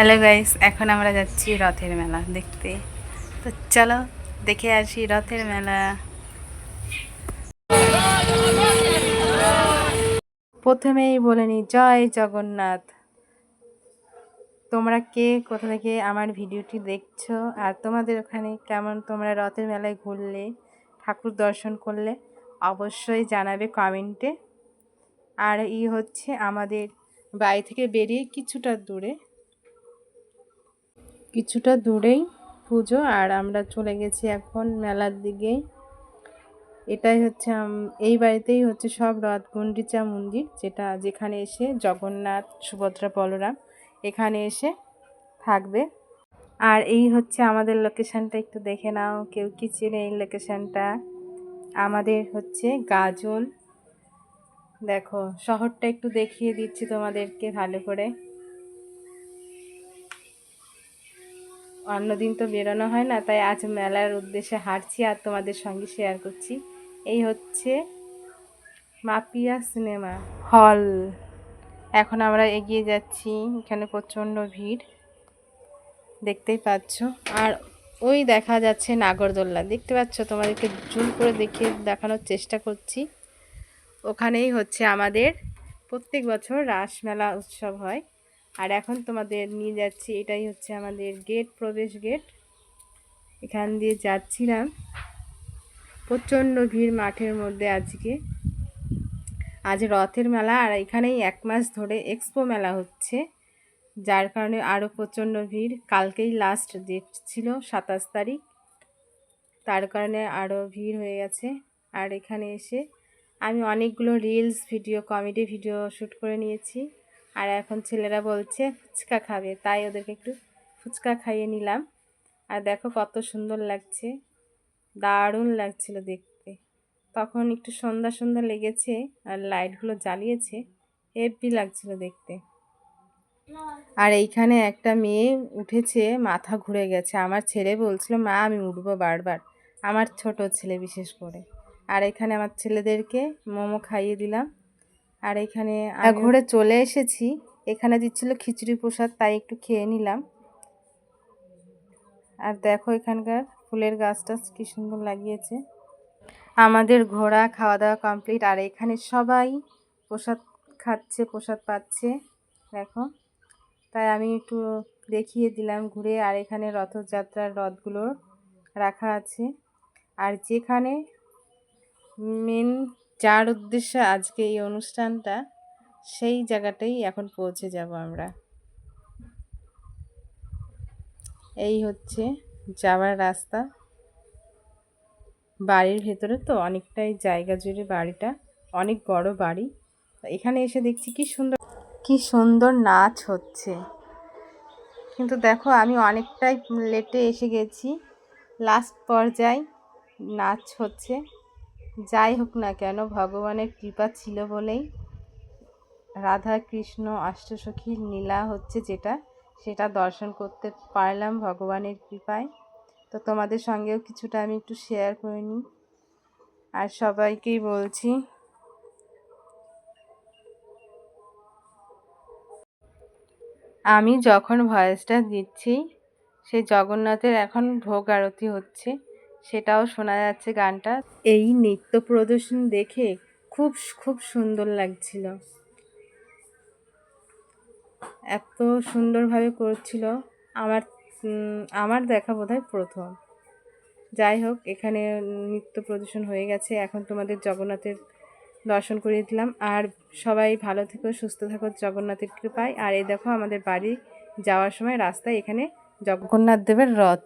Hello guys এখন আমরা যাচ্ছি রথের মেলা দেখতে। তো চলো, দেখে আসি রথের মেলা। প্রথমেই বলে নি জয় জগন্নাথ। তোমরা কে? কোথা থেকে আমার ভিডিওটি দেখছ? আর তোমাদের ওখানে কেমন তোমরা রথের মেলায় ঘুরলে, ঠাকুর দর্শন করলে, অবশ্যই জানাবে কমেন্টে আর ই হচ্ছে আমাদের বাড়ি থেকে বেরিয়ে কিছুটা দূরে কিছুটা দূরেই পুজো, আর আমরা চলে গেছি এখন মেলার দিকে। এটাই হচ্ছে এই বাড়িতেই হচ্ছে সব রথ গুন্ডিচা মন্দির, যেটা যেখানে এসে জগন্নাথ, সুভদ্রা, বলরাম এখানে এসে থাকবে। আর এই হচ্ছে আমাদের লোকেশানটা একটু দেখে নাও, কেউ কি চেনে এই লোকেশনটা আমাদের হচ্ছে গাজল। দেখো, শহরটা একটু দেখিয়ে দিচ্ছি তোমাদেরকে ভালো করে। অন্যদিন তো বেরোনো হয় না, তাই আজ মেলার উদ্দেশ্যে হাঁটছি আর তোমাদের সঙ্গে শেয়ার করছি। এই হচ্ছে মাপিয়া সিনেমা হল এখন আমরা এগিয়ে যাচ্ছি, এখানে প্রচণ্ড ভিড়, দেখতেই পাচ্ছ। আর ওই দেখা যাচ্ছে নাগরদোল্লা, দেখতে পাচ্ছ? তোমাদেরকে জুম করে দেখিয়ে দেখানোর চেষ্টা করছি। ওখানেই হচ্ছে আমাদের প্রত্যেক বছর রাসমেলা উৎসব হয়। আর এখন তোমাদের নিয়ে যাচ্ছি, এটাই হচ্ছে আমাদের গেট প্রবেশ গেট এখান দিয়ে যাচ্ছিলাম। প্রচণ্ড ভিড় মাঠের মধ্যে আজকে। আজ রথের মেলা, আর এখানেই এক মাস ধরে এক্সপো মেলা হচ্ছে, যার কারণে আরও প্রচণ্ড ভিড়। কালকেই লাস্ট ডেট ছিল, সাতাশ তারিখ। তার কারণে আরও ভিড় হয়ে গেছে। আর এখানে এসে আমি অনেকগুলো reels video comedy video shoot করে নিয়েছি। আর এখন ছেলেরা বলছে, ফুচকা খাবে। তাই ওদেরকে একটু ফুচকা খাইয়ে নিলাম। আর দেখো কত সুন্দর লাগছে। দারুণ লাগছিল দেখতে। তখন একটু সন্ধ্যা সন্ধ্যা লেগেছে আর লাইটগুলো জ্বালিয়েছে। হেভি লাগছিল দেখতে। আর এইখানে একটা মেয়ে উঠেছে, মাথা ঘুরে গেছে। আমার ছেলে বলছিল, মা, আমি উঠবো বারবার। আমার ছোট ছেলে বিশেষ করে। আর এখানে আমার ছেলেদেরকে মোমো খাইয়ে দিলাম। আর এখানে ঘুরে চলে এসেছি। এখানে দিচ্ছিল খিচুড়ি প্রসাদ তাই একটু খেয়ে নিলাম। আর দেখো এখানকার ফুলের গাছটা কি সুন্দর লাগিয়েছে। আমাদের ঘোরা খাওয়া দাওয়া কমপ্লিট আর এখানে সবাই প্রসাদ খাচ্ছে প্রসাদ পাচ্ছে দেখো। তাই আমি একটু দেখিয়ে দিলাম ঘুরে আর এখানে রথযাত্রার রথগুলো রাখা আছে। আর যেখানে মেন যার উদ্দেশ্যে আজকে এই অনুষ্ঠানটা, সেই জায়গাটাই এখন পৌঁছে যাব আমরা। এই হচ্ছে যাওয়ার রাস্তা। বাড়ির ভেতরে তো অনেকটাই জায়গা জুড়ে বাড়িটা, অনেক বড় বাড়ি। এখানে এসে দেখছি কি সুন্দর কি সুন্দর নাচ হচ্ছে। কিন্তু দেখো, আমি অনেকটাই লেটে এসে গেছি। লাস্ট পর্যায়ে নাচ হচ্ছে। যাই হোক না কেন, ভগবানের কৃপা ছিল বলেই রাধা কৃষ্ণ অষ্টসখীর নীলা হচ্ছে যেটা, সেটা দর্শন করতে পারলাম ভগবানের কৃপায়। তো তোমাদের সঙ্গেও কিছুটা আমি একটু শেয়ার করে নিই। আর সবাইকেই বলছি, আমি যখন ভয়েসটা দিচ্ছি সেই জগন্নাথের এখন ভোগ আরতি হচ্ছে। সেটাও শোনা যাচ্ছে গানটা। এই নৃত্য প্রদর্শন দেখে খুব খুব সুন্দর লাগছিল। এত সুন্দরভাবে করছিল। আমার আমার দেখা বোধহয় প্রথম। যাই হোক, এখানে নৃত্য প্রদর্শন হয়ে গেছে। এখন তোমাদের জগন্নাথের দর্শন করিয়ে দিলাম। আর সবাই ভালো থেকো, সুস্থ থাকো, জগন্নাথের কৃপায়। আর এই দেখো, আমাদের বাড়ি যাওয়ার সময় রাস্তায় এখানে জগন্নাথ দেবের রথ।